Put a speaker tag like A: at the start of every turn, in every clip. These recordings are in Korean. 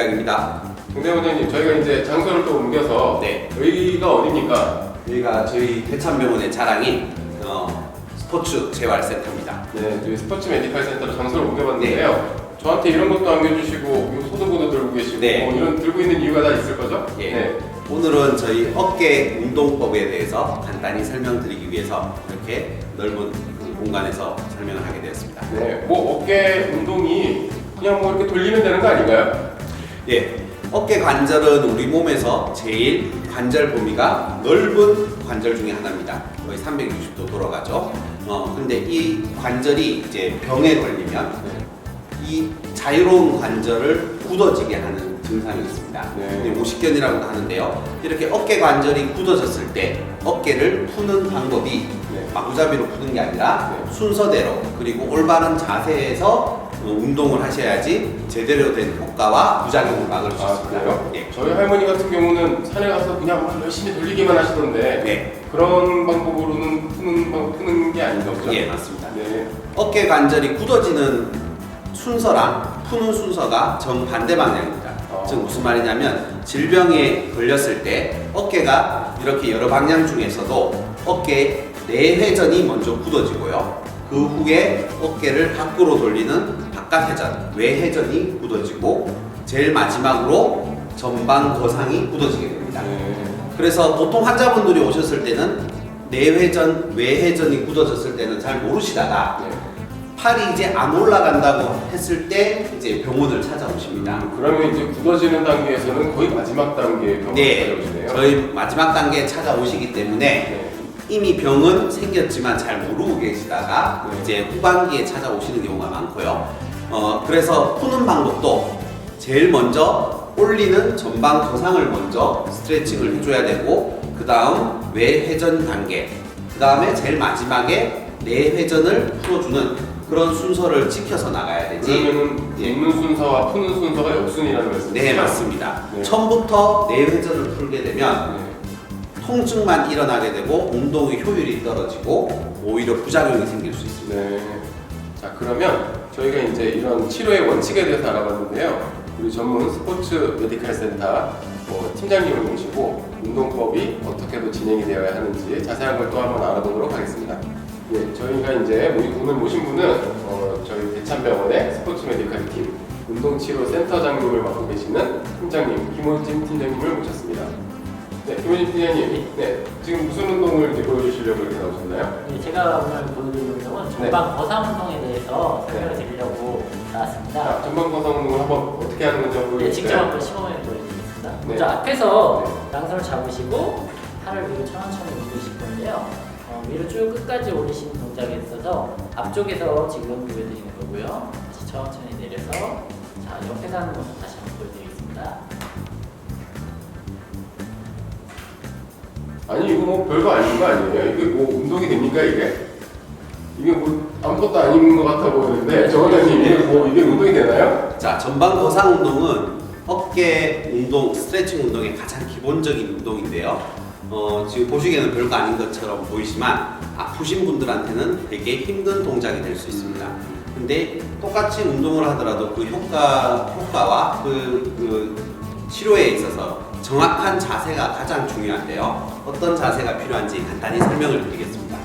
A: 부장입니다.
B: 정대 원장님, 저희가 이제 장소를 또 옮겨서
A: 네.
B: 여기가 어디입니까?
A: 여기가 저희 대천병원의 자랑인 어, 스포츠 재활센터입니다.
B: 네, 저희 스포츠 메디칼 센터로 장소를 옮겨봤는데요. 저한테 이런 것도 안겨주시고 이 소도구도 들고 계시고
A: 네.
B: 뭐 이런 들고 있는 이유가 다 있을 거죠?
A: 예.
B: 네.
A: 오늘은 저희 어깨 운동법에 대해서 간단히 설명드리기 위해서 이렇게 넓은 그 공간에서 설명을 하게 되었습니다.
B: 네. 뭐 어깨 운동이 그냥 뭐 이렇게 돌리면 되는 거 아닌가요?
A: 예, 어깨 관절은 우리 몸에서 제일 관절 범위가 넓은 관절 중에 하나입니다. 거의 360도 돌아가죠. 어, 근데 이 관절이 이제 병에 걸리면
B: 네.
A: 이 자유로운 관절을 굳어지게 하는 증상이 있습니다.
B: 네.
A: 네. 오십견이라고도 하는데요. 이렇게 어깨 관절이 굳어졌을 때 어깨를 푸는 방법이
B: 네.
A: 마구잡이로 푸는 게 아니라
B: 네.
A: 순서대로 그리고 올바른 자세에서 어, 운동을 하셔야지 제대로 된 효과와 부작용을 막을 수
B: 아,
A: 있습니다.
B: 그래요?
A: 예.
B: 저희 할머니 같은 경우는 산에 가서 그냥 막 열심히 돌리기만 하시던데
A: 네.
B: 그런 방법으로는 푸는 방 푸는 게 아닌가 보죠?
A: 예, 맞습니다.
B: 네.
A: 어깨 관절이 굳어지는 순서랑 푸는 순서가 정반대 방향입니다.
B: 어.
A: 즉 무슨 말이냐면 질병에 걸렸을 때 어깨가 이렇게 여러 방향 중에서도 어깨 내회전이 먼저 굳어지고요. 그 후에 어깨를 밖으로 돌리는 바깥 회전, 외 회전이 굳어지고 제일 마지막으로 전방 거상이 굳어지게 됩니다.
B: 네.
A: 그래서 보통 환자분들이 오셨을 때는 내회전, 외회전이 굳어졌을 때는 잘 모르시다가
B: 네.
A: 팔이 이제 안 올라간다고 했을 때 이제 병원을 찾아오십니다.
B: 음, 그러면 이제 굳어지는 단계에서는 거의 마지막 단계의 병원을
A: 네,
B: 찾아오시네요.
A: 저희 마지막 단계에 찾아오시기 때문에
B: 네.
A: 이미 병은 생겼지만 잘 모르고 계시다가
B: 네.
A: 이제 후반기에 찾아오시는 경우가 많고요. 어, 그래서 푸는 방법도 제일 먼저 올리는 전방 거상을 먼저 스트레칭을 해줘야 되고 그 다음 외회전 단계 그 다음에 제일 마지막에 내회전을 풀어주는 그런 순서를 지켜서 나가야 되지
B: 그러면은
A: 예.
B: 묻는 순서와 푸는 순서가 역순이라는 말씀이시죠?
A: 네 맞습니다
B: 네.
A: 처음부터 내회전을 풀게 되면
B: 네.
A: 통증만 일어나게 되고 운동의 효율이 떨어지고 오히려 부작용이 생길 수 있습니다.
B: 네. 자 그러면 저희가 이제 이런 치료의 원칙에 대해서 알아봤는데요. 우리 전문 스포츠 메디칼 센터 뭐 팀장님을 모시고 운동법이 어떻게 더 진행이 되어야 하는지 자세한 걸 또 한번 알아보도록 하겠습니다. 네, 저희가 이제 오늘 모신 분은 어, 저희 대찬병원의 스포츠 메디칼 팀 운동치료 센터장님을 맡고 계시는 팀장님 김원진 팀장님을 모셨습니다. 네, 김원진 팀장님, 네, 지금 무슨 운동을 이제 보여주시려고 이렇게 나오셨나요?
C: 네, 제가 오늘 보여드릴 운동은 전방 거상 운동에 대해서 설명을 드리려고
B: 자,
C: 나왔습니다.
B: 전방 거상 운동을 한번 어떻게 하는 건지 한번
C: 네,
B: 보여주세요.
C: 직접 한번 시범을 보여드리겠습니다.
B: 네.
C: 먼저 앞에서 양손을 잡으시고 팔을 위로 천천히 올리실 건데요. 어, 위로 쭉 끝까지 올리시는 동작에 있어서 앞쪽에서 지금 보여드리는 거고요. 다시 천천히 내려서 자 옆에서 하는 모습 다시 한번 보여드리겠습니다.
B: 아니 이거 뭐 별거 아닌 거 아니에요? 이게 뭐 운동이 됩니까 이게? 이게 뭐 아무것도 아닌 것 같아 보이는데 정원장님 이게 뭐 이게 운동이 되나요?
A: 자, 전방 거상 운동은 어깨 운동, 스트레칭 운동의 가장 기본적인 운동인데요. 어, 지금 보시기에는 별거 아닌 것처럼 보이지만 아프신 분들한테는 되게 힘든 동작이 될 수 있습니다. 근데 똑같이 운동을 하더라도 그 효과, 효과와 그, 그 치료에 있어서 정확한 자세가 가장 중요한데요. 어떤 자세가 필요한지 간단히 설명을 드리겠습니다.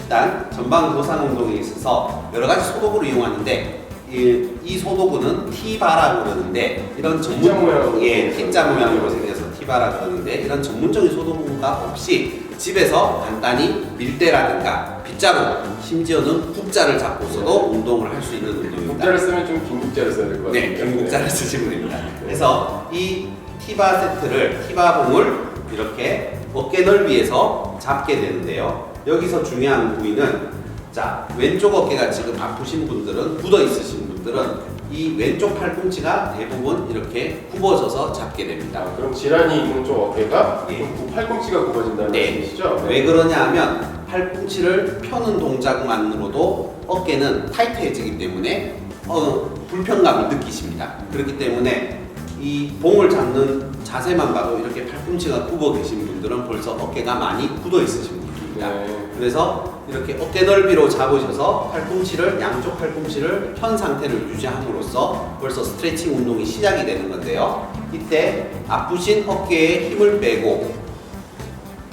A: 일단 전방 도상 운동에 있어서 여러 가지 소도구를 이용하는데 이, 이 소도구는 T바라고 그러는데 이런 전문
B: 모양으로
A: 예 T자 모양으로 생겨서 T바라 그러는데 이런 전문적인 소도구가 없이 집에서 간단히 밀대라든가 빗자루 심지어는 국자를 잡고서도 운동을 할 수 있는 운동입니다.
B: 국자를 쓰면 좀 긴 국자를 써야 될 것 같아요.
A: 네, 경국자를 쓰시면 됩니다. 그래서 이 티바 세트를 티바봉을 이렇게 어깨 넓이에서 잡게 되는데요. 여기서 중요한 부위는 자 왼쪽 어깨가 지금 아프신 분들은 굳어 있으신 분들은 이 왼쪽 팔꿈치가 대부분 이렇게 굽어져서 잡게 됩니다.
B: 자, 그럼 질환이 있는 쪽 어깨가
A: 예.
B: 좀 구- 팔꿈치가 굽어진다는
A: 네.
B: 말씀이시죠?
A: 왜 그러냐 하면 팔꿈치를 펴는 동작만으로도 어깨는 타이트해지기 때문에 어, 불편감을 느끼십니다. 그렇기 때문에 이 봉을 잡는 자세만 봐도 이렇게 팔꿈치가 굽어 계신 분들은 벌써 어깨가 많이 굳어 있으신 분들
B: 네.
A: 그래서 이렇게 어깨 넓이로 잡으셔서 팔꿈치를 양쪽 팔꿈치를 편 상태를 유지함으로써 벌써 스트레칭 운동이 시작이 되는 건데요. 이때 아프신 어깨에 힘을 빼고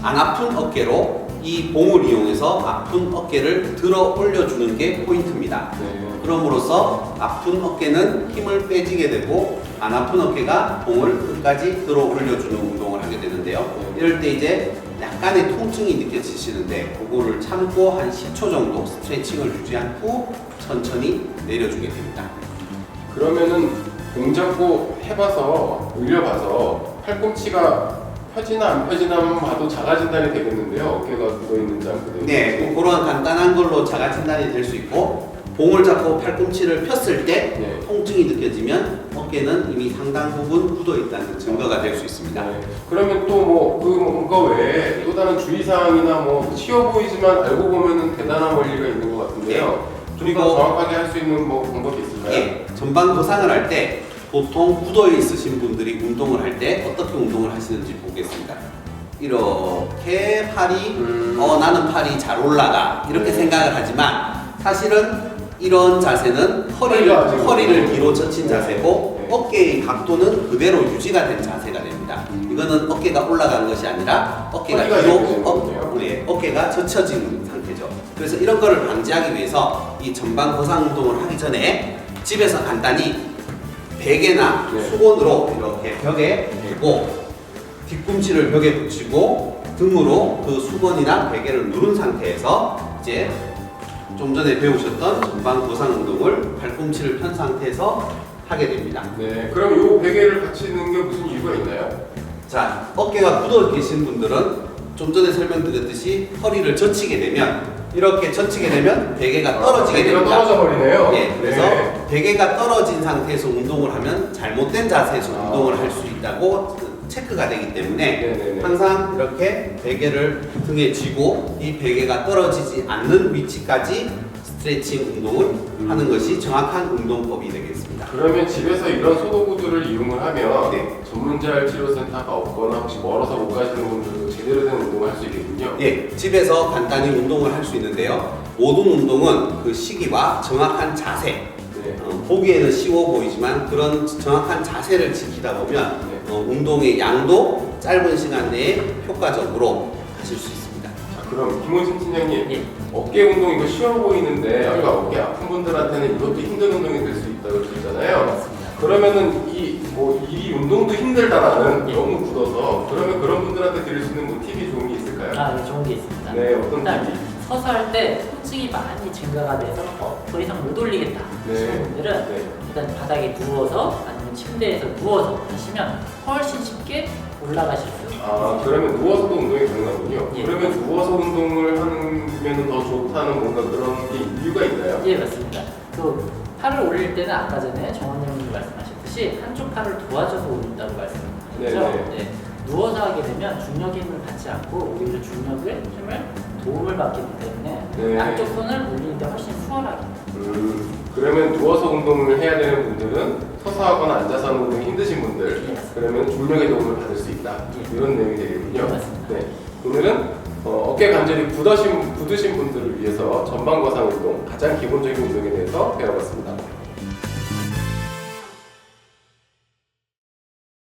A: 안 아픈 어깨로 이 봉을 이용해서 아픈 어깨를 들어 올려주는 게 포인트입니다.
B: 네.
A: 그럼으로써 아픈 어깨는 힘을 빼지게 되고 안 아픈 어깨가 봉을 끝까지 들어 올려주는 운동을 하게 되는데요. 이럴 때 이제 약간의 통증이 느껴지시는데 그거를 참고 한 10초 정도 스트레칭을 유지한 후 천천히 내려주게 됩니다.
B: 그러면은 공 잡고 해봐서 올려봐서 팔꿈치가 펴지나 안 펴지나만 봐도 자가 진단이 되겠는데요. 어깨가 묻어 있는지 안 있는지.
A: 네, 그런 간단한 걸로 자가 진단이 될 수 있고 봉을 잡고 팔꿈치를 폈을 때
B: 네.
A: 통증이 느껴지면 어깨는 이미 상당 부분 굳어 있다는 증거가 될 수 있습니다.
B: 네. 그러면 또 뭐그 뭔가 외에 또 다른 주의사항이나 뭐 쉬워 보이지만 알고 보면은 대단한 원리가 있는 것 같은데요. 좀더
A: 네. 그리고-
B: 정확하게 할 수 있는 뭐 방법이 있을까요?
A: 예, 전방 거상을 할 때 보통 굳어 있으신 분들이 운동을 할 때 어떻게 운동을 하시는지 보겠습니다. 이렇게 팔이
B: 음.
A: 어 나는 팔이 잘 올라가 이렇게
B: 네.
A: 생각을 하지만 사실은 이런 자세는 허리를 허리를
B: 네.
A: 뒤로 젖힌
B: 네.
A: 자세고
B: 네.
A: 어깨의 각도는 그대로 유지가 된 자세가 됩니다.
B: 음.
A: 이거는 어깨가 올라간 것이 아니라 어깨가 뒤로 어, 네, 어깨가 젖혀진 상태죠. 그래서 이런 거를 방지하기 위해서 이 전방 거상 운동을 하기 전에 집에서 간단히 베개나
B: 네.
A: 수건으로 이렇게 벽에 대고 뒤꿈치를 벽에 붙이고 등으로 그 수건이나 베개를 누른 상태에서 이제 좀 전에 배우셨던 전방 거상 운동을 팔꿈치를 편 상태에서 하게 됩니다.
B: 네. 그럼 요 베개를 받치는 게 무슨 이유가 있나요?
A: 자, 어깨가 굳어 계신 분들은 좀 전에 설명드렸듯이 허리를 젖히게 되면 이렇게 젖히게 되면 베개가 떨어지게
B: 아, 베개가
A: 됩니다.
B: 떨어져 버리네요.
A: 예, 그래서
B: 네.
A: 베개가 떨어진 상태에서 운동을 하면 잘못된 자세에서
B: 아.
A: 운동을 할 수 있다고 체크가 되기 때문에
B: 네네네.
A: 항상 이렇게 베개를 등에 쥐고 이 베개가 떨어지지 않는 위치까지 스트레칭 운동을
B: 음.
A: 하는 것이 정확한 운동법이 되겠습니다.
B: 그러면 집에서 이런 소도구들을 이용을 하면
A: 네.
B: 전문자 치료센터가 없거나 혹시 멀어서 못 가시는 분들도 제대로 된 운동을 할 수 있겠군요.
A: 예, 집에서 간단히 운동을 할 수 있는데요. 모든 운동은 그 시기와 정확한 자세,
B: 네.
A: 어, 보기에는 쉬워 보이지만 그런 정확한 자세를 지키다 보면
B: 네.
A: 어, 운동의 양도 짧은 시간 내에 효과적으로 하실 수 있습니다.
B: 자, 그럼 김호진 팀장님,
C: 예.
B: 어깨 운동 이거 쉬워 보이는데 아까 어깨 아픈 분들한테는 이것도 힘든 운동이 될 수 있다고 그러잖아요.
C: 맞습니다.
B: 그러면은 이뭐 이 운동도 힘들다라는
C: 예.
B: 너무 굳어서 그러면 그런 분들한테 드릴 수 있는 뭐 팁이 좋은 게 있을까요?
C: 아, 네, 좋은 게 있습니다.
B: 네, 어떤
C: 일단
B: 팁이?
C: 서서 할 때 통증이 많이 증가가 돼서 어, 더 이상 못 올리겠다
B: 네.
C: 하시는 분들은
B: 네.
C: 일단 바닥에 누워서 아니면 침대에서 누워서 하시면 훨씬 쉽게 올라가실 수 있습니다.
B: 아 그러면 누워서도 운동이 가능하군요.
C: 예.
B: 그러면 누워서 운동을 하면 더 좋다는 뭔가 그런 게 이유가 있나요?
C: 예, 맞습니다. 또 팔을 올릴 때는 아까 전에 정원장님이 말씀하셨듯이 한쪽 팔을 도와줘서 올린다고 말씀하셨죠.
B: 네네.
C: 네. 누워서 하게 되면 중력의 힘을 받지 않고 오히려 중력의 힘을 도움을 받기 때문에
B: 네.
C: 양쪽 손을 올리는데 훨씬 수월하게
B: 음, 그러면 누워서 운동을 해야 되는 분들은 서서 하거나 앉아서 하는 운동이 힘드신 분들
C: 예.
B: 그러면 중력의 도움을 받을 수 있다
C: 예.
B: 이런 내용이 되겠군요.
C: 네, 맞습니다.
B: 네, 오늘은 어, 어깨 관절이 굳으신, 굳으신 분들을 위해서 전방 거상 운동 가장 기본적인 운동에 대해서 배워봤습니다.